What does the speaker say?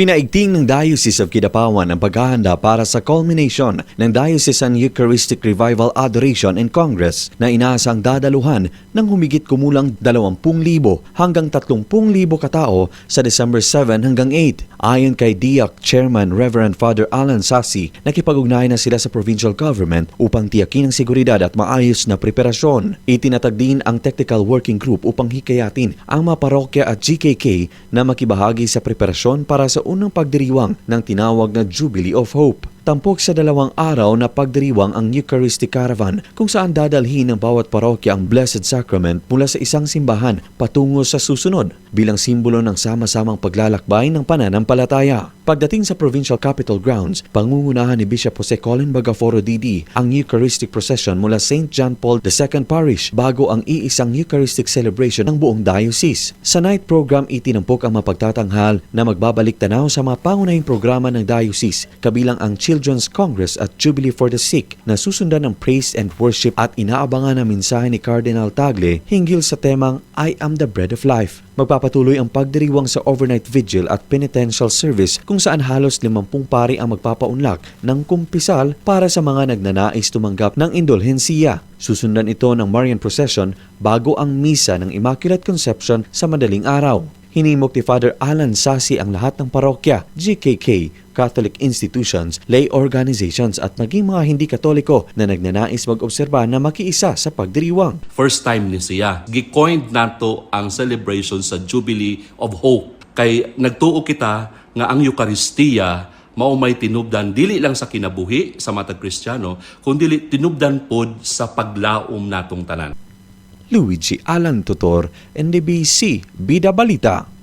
Pinaigting ng Diocese of Kidapawan ang paghahanda para sa culmination ng Diocesan Eucharistic Revival Adoration and Congress na inaasang dadaluhan ng humigit kumulang 20,000 hanggang 30,000 katao sa December 7 hanggang 8. Ayon kay DIAC Chairman Reverend Father Alan Sassi, nakipag-ugnayan na sila sa provincial government upang tiyakin ang seguridad at maayos na preparasyon. Itinatag din ang Technical Working Group upang hikayatin ang mga parokya at GKK na makibahagi sa preparasyon para sa unang pagdiriwang ng tinawag na Jubilee of Hope. Tampok sa dalawang araw na pagdiriwang ang Eucharistic Caravan kung saan dadalhin ng bawat parokya ang Blessed Sacrament mula sa isang simbahan patungo sa susunod bilang simbolo ng sama-samang paglalakbay ng pananampalataya. Pagdating sa Provincial Capitol Grounds, pangungunahan ni Bishop Jose Colin Bagaforo DD ang Eucharistic Procession mula St. John Paul II Parish bago ang iisang Eucharistic celebration ng buong diocese. Sa night program, itinampok ang mapagtatanghal na magbabalik tanaw sa mga pangunahing programa ng diocese kabilang ang Children's Congress at Jubilee for the Sick na susundan ng praise and worship at inaabangan ang mensahe ni Cardinal Tagle hinggil sa temang I am the bread of life. Magpapatuloy ang pagdiriwang sa overnight vigil at penitential service kung saan halos 50 pari ang magpapaunlak ng kumpisal para sa mga nagnanais tumanggap ng indulhensiya. Susundan ito ng Marian Procession bago ang misa ng Immaculate Conception sa madaling araw. Hinimok ni Father Alan Sasi ang lahat ng parokya, GKK, Catholic institutions, lay organizations at maging mga hindi katoliko na nagnanais mag-obserba na makiisa sa pagdiriwang. First time ni siya. Gi-coined nato ang celebration sa Jubilee of Hope. Kay nagtuo kita nga ang Eucharistia mao may tinubdan dili lang sa kinabuhi sa matag Kristiyano kundi tinubdan pod sa paglaom natong tanan. Luigi Alan Tutor, NDBC, Bida Balita.